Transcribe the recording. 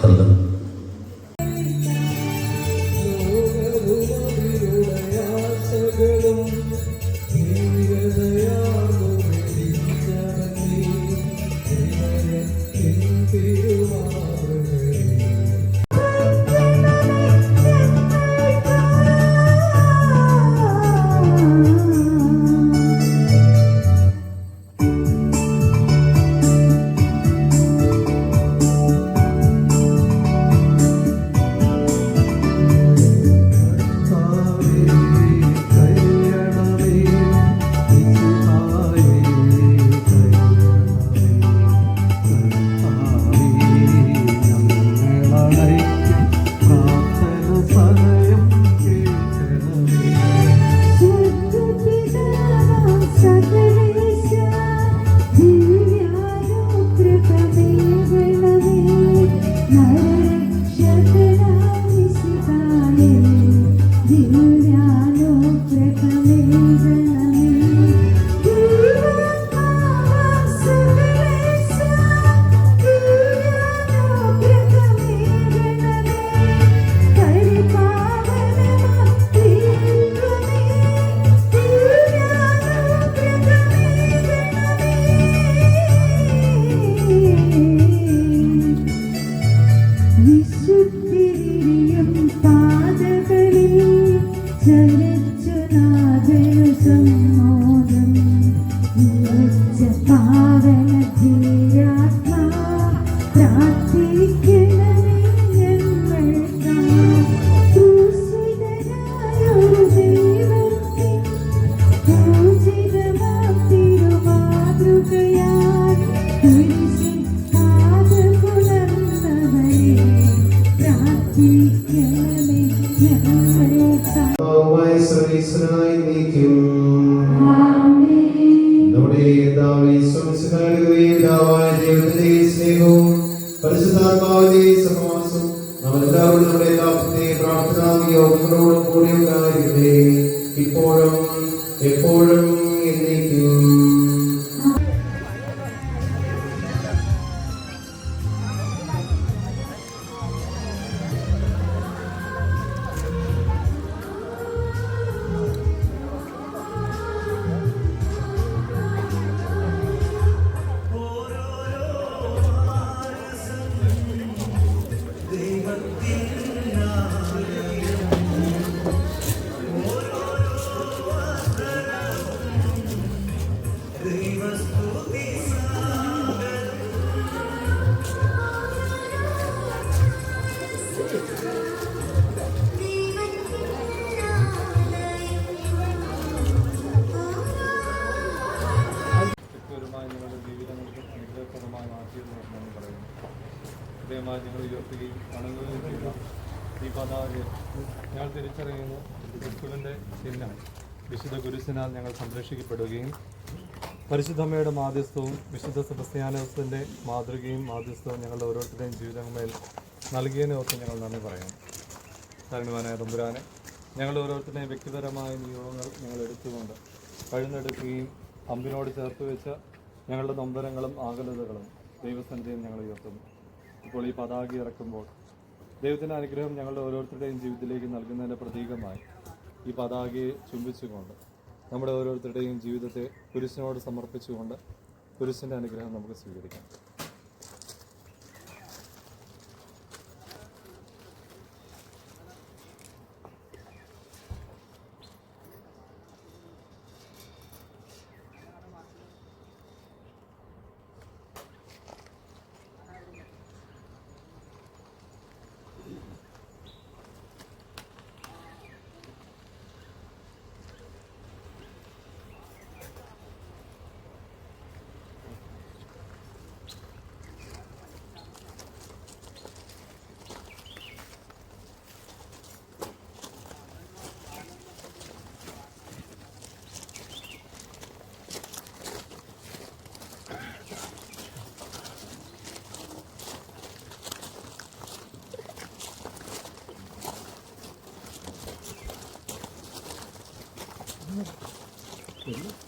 体 പരിശുദ്ധാത്മാവിന്റെ സഹവാസവും നമ്മളെല്ലാവരും നമ്മുടെ എല്ലാവരുടെയും പ്രാർത്ഥനാ യോഗങ്ങളോടും കൂടി ഉണ്ടായിരിക്കട്ടെ ഇപ്പോഴും എപ്പോഴും എന്നേക്കും. ഞങ്ങൾ തിരിച്ചറിയുന്നു. ക്രിസ്തുവിന്റെ ചിഹ്നം. വിശുദ്ധ ഗുരുസിനാൽ ഞങ്ങൾ സംരക്ഷിക്കപ്പെടുകയും പരിശുദ്ധമ്മയുടെ മാധ്യസ്ഥവും വിശുദ്ധ സെബസ്ത്യാനോസിന്റെ മാതൃകയും മാധ്യസ്ഥവും ഞങ്ങളുടെ ഓരോരുത്തരുടെയും ജീവിതങ്ങളിൽ നൽകിയതിനെ ഓർത്ത് ഞങ്ങൾ നന്ദി പറയാം കാരണവാനായ തമ്പുരാനെ ഞങ്ങൾ ഓരോരുത്തരുടെയും വ്യക്തിപരമായ നിയോഗങ്ങൾ ഞങ്ങൾ എടുത്തുകൊണ്ട് കഴുന്നെടുക്കുകയും അമ്പിനോട് ചേർത്ത് വെച്ച ഞങ്ങളുടെ നൊമ്പരങ്ങളും ആകുലതകളും ദൈവസന്നിധിയും ഞങ്ങൾ ഉയർത്തുന്നു. ഇപ്പോൾ ഈ പതാക ഇറക്കുമ്പോൾ ദൈവത്തിന്റെ അനുഗ്രഹം ഞങ്ങളുടെ ഓരോരുത്തരുടെയും ജീവിതത്തിലേക്ക് നൽകുന്നതിന്റെ പ്രതീകമായി ഈ പതാകയെ ചുംബിച്ചുകൊണ്ട് നമ്മുടെ ഓരോരുത്തരുടെയും ജീവിതത്തെ കുരിശിനോട് സമർപ്പിച്ചുകൊണ്ട് കുരിശിന്റെ അനുഗ്രഹം നമുക്ക് സ്വീകരിക്കാം. Ano? Ano?